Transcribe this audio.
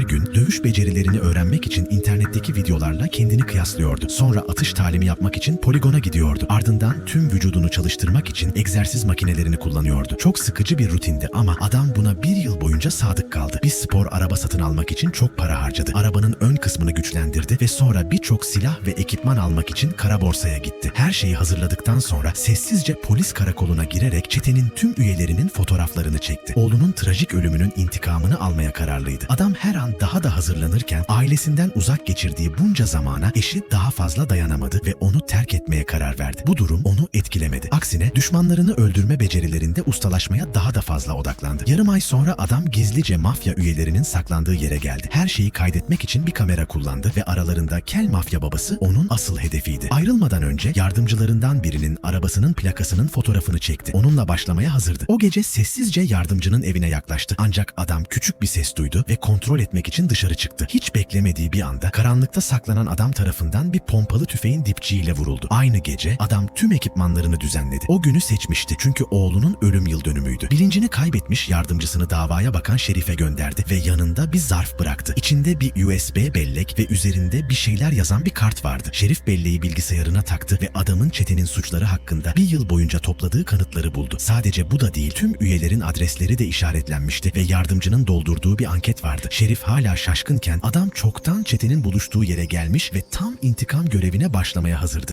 her gün dövüş becerilerini öğrenmek için internetteki videolarla kendini kıyaslıyordu. Sonra atış talimi yapmak için poligona gidiyordu. Ardından tüm vücudunu çalıştırmak için egzersiz makinelerini kullanıyordu. Çok sıkıcı bir rutindi ama adam buna bir yıl boyunca sadık kaldı. Bir spor araba satın almak için çok para harcadı. Arabanın ön kısmını güçlendirdi ve sonra birçok silah ve ekipman almak için kara borsaya gitti. Her şeyi hazırladıktan sonra sessizce polis karakoluna girerek çetenin tüm üyelerinin fotoğraflarını çekti. Oğlunun trajik ölümünün intikamını almaya kararlıydı. Adam her an daha da hazırlanırken ailesinden uzak geçirdiği bunca zamana eşi daha fazla dayanamadı ve onu terk etmeye karar verdi. Bu durum onu etkilemedi. Aksine düşmanlarını öldürme becerilerinde ustalaşmaya daha da fazla odaklandı. Yarım ay sonra adam gizlice mafya üyelerinin saklandığı yere geldi. Her şeyi kaydetmek için bir kamera kullandı ve aralarında Kel mafya babası onun asıl hedefiydi. Ayrılmadan önce yardımcılarından birinin arabasının plakasının fotoğrafını çekti. Onunla başlamaya hazırdı. O gece sessizce yardımcının evine yaklaştı. Ancak adam küçük bir ses duydu ve kontrol etmek için dışarı çıktı. Hiç beklemediği bir anda karanlıkta saklanan adam tarafından bir pompalı tüfeğin dipçiğiyle vuruldu. Aynı gece adam tüm ekipmanlarını düzenledi. O günü seçmişti çünkü oğlunun ölüm yıl dönümüydü. Bilincini kaybetmiş yardımcısını davaya bakan şerife gönderdi ve yanında bir zarf bıraktı. İçinde bir USB bellek ve üzerinde bir şeyler yazan bir kart vardı. Şerif belleği bilgisayarına taktı ve adamın çetenin suçları hakkında bir yıl boyunca topladığı kanıtları buldu. Sadece bu da değil, tüm üyelerin adresleri de işaretlenmişti ve yardımcının doldurduğu bir anket vardı. Şerif hala şaşkınken adam çoktan çetenin buluştuğu yere gelmiş ve tam intikam görevine başlamaya hazırdı.